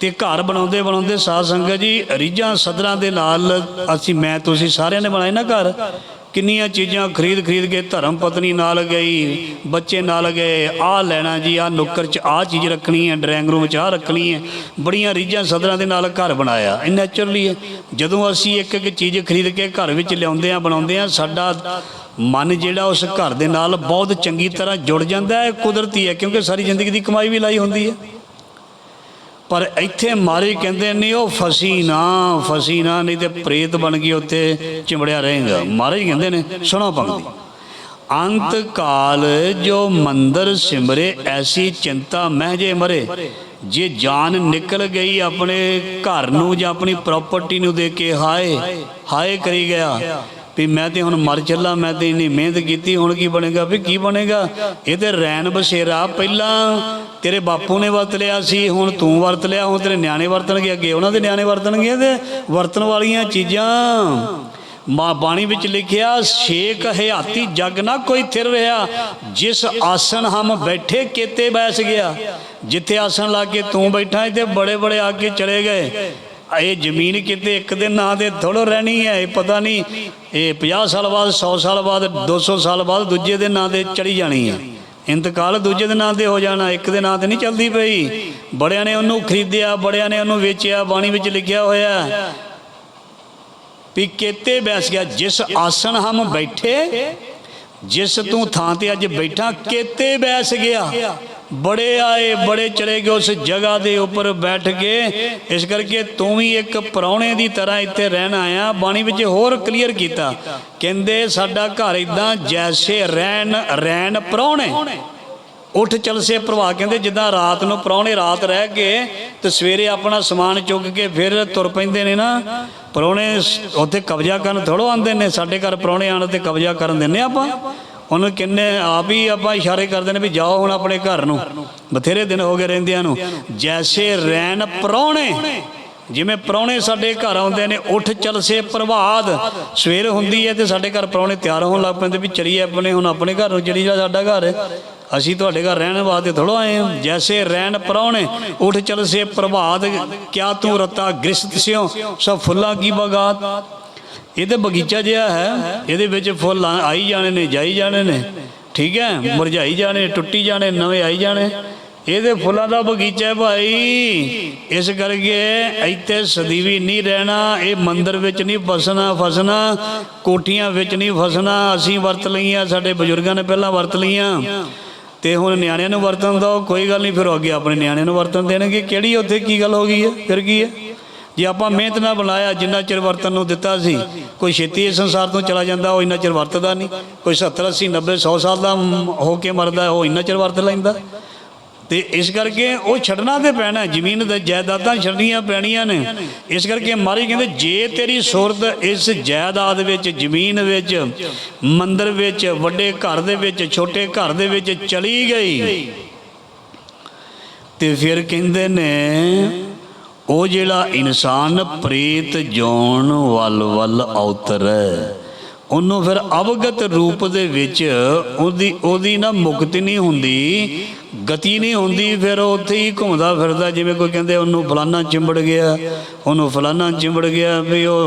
ਤੇ ਘਰ ਬਣਾਉਂਦੇ ਬਣਾਉਂਦੇ ਸਾਧ ਸੰਗਤ ਜੀ, ਰੀਝਾਂ ਸਦਰਾਂ ਦੇ ਨਾਲ ਅਸੀਂ, ਮੈਂ, ਤੁਸੀਂ ਸਾਰਿਆਂ ਨੇ ਬਣਾਏ ਨਾ ਘਰ। ਕਿੰਨੀਆਂ ਚੀਜ਼ਾਂ ਖਰੀਦ ਖਰੀਦ ਕੇ ਧਰਮ ਪਤਨੀ ਨਾਲ ਗਈ, ਬੱਚੇ ਨਾਲ ਗਏ, ਆਹ ਲੈਣਾ ਜੀ, ਆਹ ਨੁੱਕਰ 'ਚ ਆਹ ਚੀਜ਼ ਰੱਖਣੀ ਹੈ, ਡਰਾਇੰਗ ਰੂਮ 'ਚ ਆਹ ਰੱਖਣੀ ਹੈ। ਬੜੀਆਂ ਰੀਝਾਂ ਸਦਰਾਂ ਦੇ ਨਾਲ ਘਰ ਬਣਾਇਆ, ਇਹ ਨੈਚੁਰਲੀ ਹੈ। ਜਦੋਂ ਅਸੀਂ ਇੱਕ ਇੱਕ ਚੀਜ਼ ਖਰੀਦ ਕੇ ਘਰ ਵਿੱਚ ਲਿਆਉਂਦੇ ਆ ਬਣਾਉਂਦੇ ਆ ਸਾਡਾ ਮਨ ਜਿਹੜਾ ਉਸ ਘਰ ਦੇ ਨਾਲ ਬਹੁਤ ਚੰਗੀ ਤਰ੍ਹਾਂ ਜੁੜ ਜਾਂਦਾ ਹੈ, ਕੁਦਰਤੀ ਹੈ, ਕਿਉਂਕਿ ਸਾਰੀ ਜ਼ਿੰਦਗੀ ਦੀ ਕਮਾਈ ਵੀ ਲਾਈ ਹੁੰਦੀ ਹੈ। ਪਰ ਇੱਥੇ ਮਾਰੇ ਕਹਿੰਦੇ ਨਹੀਂ ਉਹ ਫਸੀ ਨਾ ਫਸੀ ਨਾ, ਨਹੀਂ ਤੇ ਪ੍ਰੇਤ ਬਣ ਗਈ ਉੱਥੇ, ਚਿੰਬੜਿਆ ਰਹੇਗਾ। ਮਹਾਰਾਜ ਕਹਿੰਦੇ ਨੇ, ਸੁਣੋ ਪੰਕਤੀ। ਅੰਤ ਕਾਲ ਜੋ ਮੰਦਰ ਸਿਮਰੇ, ਐਸੀ ਚਿੰਤਾ ਮਹਿ ਜੇ ਮਰੇ। ਜੇ ਜਾਨ ਨਿਕਲ ਗਈ ਆਪਣੇ ਘਰ ਨੂੰ ਜਾਂ ਆਪਣੀ ਪ੍ਰਾਪਰਟੀ ਨੂੰ ਦੇ ਕੇ ਹਾਏ ਹਾਏ ਕਰੀ ਗਿਆ। ਵੀ ਮੈਂ ਤੇ ਹੁਣ ਮਰ ਚੱਲਾ, ਮੈਂ ਤੇ ਇੰਨੀ ਮਿਹਨਤ ਕੀਤੀ, ਹੁਣ ਕੀ ਬਣੇਗਾ, ਵੀ ਕੀ ਬਣੇਗਾ? ਇਹ ਤੇ ਰੈਣ ਬਸੇਰਾ, ਪਹਿਲਾਂ ਤੇਰੇ ਬਾਪੂ ਨੇ ਵਰਤ ਲਿਆ ਸੀ, ਹੁਣ ਤੂੰ ਵਰਤ ਲਿਆ, ਹੁਣ ਤੇਰੇ ਨਿਆਣੇ ਵਰਤਣਗੇ ਅੱਗੇ। ਉਹਨਾਂ ਦੇ ਨਿਆਣੇ ਵਰਤਣਗੇ ਤੇ ਵਰਤਣ ਵਾਲੀਆਂ ਚੀਜ਼ਾਂ। ਮਾ ਬਾਣੀ ਵਿੱਚ ਲਿਖਿਆ ਛੇਕ ਹਯਾਤੀ ਜਗ ਨਾ ਕੋਈ ਥਿਰ ਰਿਹਾ, ਜਿਸ ਆਸਣ ਹਮ ਬੈਠੇ ਕੀਤੇ ਬੈਸ ਗਿਆ। ਜਿੱਥੇ ਆਸਣ ਲਾ ਕੇ ਤੂੰ ਬੈਠਾ, ਇੱਥੇ ਬੜੇ ਬੜੇ ਆ ਕੇ ਚਲੇ ਗਏ। ਇਹ ਜ਼ਮੀਨ ਕਿਤੇ ਇੱਕ ਦਿਨ ਨਾਂ ਤੇ ਥੋੜੋ ਰਹਿਣੀ ਹੈ, ਇਹ ਪਤਾ ਨਹੀਂ, ਇਹ 50 ਸਾਲ ਬਾਅਦ 100 ਸਾਲ ਬਾਅਦ 200 ਸਾਲ ਬਾਅਦ ਦੂਜੇ ਦੇ ਨਾਂ ਤੇ ਚੜੀ ਜਾਣੀ ਹੈ। ਇੰਤਕਾਲ ਦੂਜੇ ਦੇ ਨਾਂ ਤੇ ਹੋ ਜਾਣਾ, ਇੱਕ ਦੇ ਨਾਂ ਤੇ ਨਹੀਂ ਚੱਲਦੀ ਪਈ। ਬੜਿਆਂ ਨੇ ਉਹਨੂੰ ਖਰੀਦਿਆ, ਬੜਿਆਂ ਨੇ ਉਹਨੂੰ ਵੇਚਿਆ, ਬਾਣੀ ਵਿੱਚ ਲਿਖਿਆ ਹੋਇਆ ਵੀ ਕੇਤੇ ਬੈਸ ਗਿਆ, ਜਿਸ ਆਸਣ ਹਮ ਬੈਠੇ, ਜਿਸ ਤੂੰ ਥਾਂ ਤੇ ਅੱਜ ਬੈਠਾ, ਕੇਤੇ ਬੈਸ ਗਿਆ। ਬੜੇ ਆਏ, ਬੜੇ ਚਲੇ ਗਏ ਉਸ ਜਗ੍ਹਾ ਦੇ ਉੱਪਰ ਬੈਠ ਕੇ। ਇਸ ਕਰਕੇ ਤੂੰ ਵੀ ਇੱਕ ਪਰੌਣੇ ਦੀ ਤਰ੍ਹਾਂ ਇੱਥੇ ਰਹਿਣ ਆਇਆ। ਬਾਣੀ ਵਿੱਚ ਹੋਰ ਕਲੀਅਰ ਕੀਤਾ। ਕਹਿੰਦੇ, ਸਾਡਾ ਘਰ ਇਦਾਂ ਜੈਸੇ ਰਹਿਣ ਰਹਿਣ ਪਰੌਣੇ ਉੱਠ ਚਲਸੇ ਪ੍ਰਭਾ ਕਹਿੰਦੇ, ਜਿੱਦਾਂ ਰਾਤ ਨੂੰ ਪ੍ਰਾਹੁਣੇ ਰਾਤ ਰਹਿ ਕੇ ਤੇ ਸਵੇਰੇ ਆਪਣਾ ਸਮਾਨ ਚੁੱਕ ਕੇ ਫਿਰ ਤੁਰ ਪੈਂਦੇ ਨੇ ਨਾ। ਪ੍ਰਾਹੁਣੇ ਉੱਥੇ ਕਬਜ਼ਾ ਕਰਨ ਥੋੜੋ ਆਉਂਦੇ ਨੇ। ਸਾਡੇ ਘਰ ਪ੍ਰਾਹੁਣੇ ਆਣ ਤੇ ਕਬਜ਼ਾ ਕਰਨ ਦਿੰਨੇ ਆਪਾਂ। ਉਹਨੂੰ ਕਿੰਨੇ ਆਪ ਹੀ ਆਪਾਂ ਇਸ਼ਾਰੇ ਕਰਦੇ ਨੇ ਵੀ ਜਾਓ ਹੁਣ ਆਪਣੇ ਘਰ ਨੂੰ। ਬਥੇਰੇ ਦਿਨ ਹੋ ਗਏ ਰਹਿੰਦਿਆਂ ਨੂੰ। ਜੈਸੇ ਰੈਣ ਪ੍ਰਾਹੁਣੇ ਜਿਵੇਂ ਪ੍ਰਾਹੁਣੇ ਸਾਡੇ ਘਰ ਆਉਂਦੇ ਨੇ, ਉੱਠ ਚਲਸੇ ਪ੍ਰਭਾਤ। ਸਵੇਰ ਹੁੰਦੀ ਹੈ ਤੇ ਸਾਡੇ ਘਰ ਪ੍ਰਾਹੁਣੇ ਤਿਆਰ ਹੋਣ ਲੱਗ ਪੈਂਦੇ ਵੀ ਚਲੀਏ ਆਪਣੇ, ਹੁਣ ਆਪਣੇ ਘਰ ਨੂੰ ਚਲੀ ਜਾ ਸਾਡਾ ਘਰ। ਹੈ ਅਸੀਂ ਤੁਹਾਡੇ ਘਰ ਰਹਿਣ ਵਾਸਤੇ ਥੋੜੋ ਆਏ ਹਾਂ। ਜੈਸੇ ਰਹਿਣ ਪ੍ਰਾਹੁਣੇ ਉੱਠ ਚਲਸੇ ਪ੍ਰਭਾਤ। ਕਿਆ ਤੂੰ ਰਤਾ ਗ੍ਰਿਸ਼ਤ ਸਿਓ ਸਭ ਫੁੱਲਾਂ ਕੀ ਬਗਾਤ। ਇਹ ਤੇ ਬਗੀਚਾ ਜਿਹਾ ਹੈ, ਇਹਦੇ ਵਿੱਚ ਫੁੱਲ ਆ- ਆਈ ਜਾਣੇ ਨੇ, ਜਾਈ ਜਾਣੇ ਨੇ। ਠੀਕ ਹੈ? ਮੁਰਝਾਈ ਜਾਣੇ, ਟੁੱਟੀ ਜਾਣੇ, ਨਵੇਂ ਆਈ ਜਾਣੇ। ਇਹਦੇ ਫੁੱਲਾਂ ਦਾ ਬਗੀਚਾ ਹੈ ਭਾਈ। ਇਸ ਕਰਕੇ ਇੱਥੇ ਸਦੀਵੀ ਨਹੀਂ ਰਹਿਣਾ, ਇਹ ਮੰਦਰ ਵਿੱਚ ਨਹੀਂ ਫਸਣਾ ਫਸਣਾ, ਕੋਠੀਆਂ ਵਿੱਚ ਨਹੀਂ ਫਸਣਾ। ਅਸੀਂ ਵਰਤ ਲਈਆਂ, ਸਾਡੇ ਬਜ਼ੁਰਗਾਂ ਨੇ ਪਹਿਲਾਂ ਵਰਤ ਲਈਆਂ। ਤੇ ਹੁਣ ਨਿਆਣਿਆਂ ਨੂੰ ਵਰਤਣ ਦੋ ਕੋਈ ਗੱਲ ਨਹੀਂ, ਫਿਰ ਉਹ ਅੱਗੇ ਆਪਣੇ ਨਿਆਣਿਆਂ ਨੂੰ ਵਰਤਣ ਦੇਣਗੇ। ਕਿਹੜੀ ਉੱਥੇ ਕੀ ਗੱਲ ਹੋ ਗਈ ਹੈ? ਫਿਰ ਕੀ ਹੈ? ਜੇ ਆਪਾਂ ਮਿਹਨਤ ਨਾਲ ਬਣਾਇਆ, ਜਿੰਨਾ ਚਿਰ ਵਰਤਨ ਨੂੰ ਦਿੱਤਾ ਸੀ, ਕੋਈ ਛੇਤੀ ਇਸ ਸੰਸਾਰ ਤੋਂ ਚਲਾ ਜਾਂਦਾ, ਉਹ ਇੰਨਾ ਚਿਰ ਵਰਤਦਾ ਨਹੀਂ। ਕੋਈ 70 80 90 100 ਸਾਲ ਦਾ ਹੋ ਕੇ ਮਰਦਾ, ਉਹ ਇੰਨਾ ਚਿਰ ਵਰਤ ਲੈਂਦਾ। ਤੇ ਇਸ ਕਰਕੇ ਉਹ ਛੱਡਣਾ ਤੇ ਪੈਣਾ, ਜ਼ਮੀਨ ਦੇ ਜਾਇਦਾਦਾਂ ਛੱਡਣੀਆਂ ਪੈਣੀਆਂ ਨੇ। ਇਸ ਕਰਕੇ ਮਾਰੀ ਕਹਿੰਦੇ, ਜੇ ਤੇਰੀ ਸੁਰਤ ਇਸ ਜਾਇਦਾਦ ਵਿੱਚ, ਜ਼ਮੀਨ ਵਿੱਚ, ਮੰਦਰ ਵਿੱਚ, ਵੱਡੇ ਘਰ ਦੇ ਵਿੱਚ, ਛੋਟੇ ਘਰ ਦੇ ਵਿੱਚ ਚਲੀ ਗਈ, ਤੇ ਫਿਰ ਕਹਿੰਦੇ ਨੇ ਉਹ ਜਿਹੜਾ ਇਨਸਾਨ ਪ੍ਰੇਤ ਜੋਨ ਵੱਲ ਵੱਲ ਔਤਰੈ ਉਹਨੂੰ ਫਿਰ ਅਵਗਤ ਰੂਪ ਦੇ ਵਿੱਚ ਉਹਦੀ ਉਹਦੀ ਨਾ ਮੁਕਤੀ ਨਹੀਂ ਹੁੰਦੀ, ਗਤੀ ਨਹੀਂ ਹੁੰਦੀ, ਫਿਰ ਉਹ ਉੱਥੇ ਹੀ ਘੁੰਮਦਾ ਫਿਰਦਾ, ਜਿਵੇਂ ਕੋਈ ਕਹਿੰਦੇ ਉਹਨੂੰ ਫਲਾਨਾ ਚਿੰਬੜ ਗਿਆ, ਉਹਨੂੰ ਫਲਾਨਾ ਚਿੰਬੜ ਗਿਆ, ਵੀ ਉਹ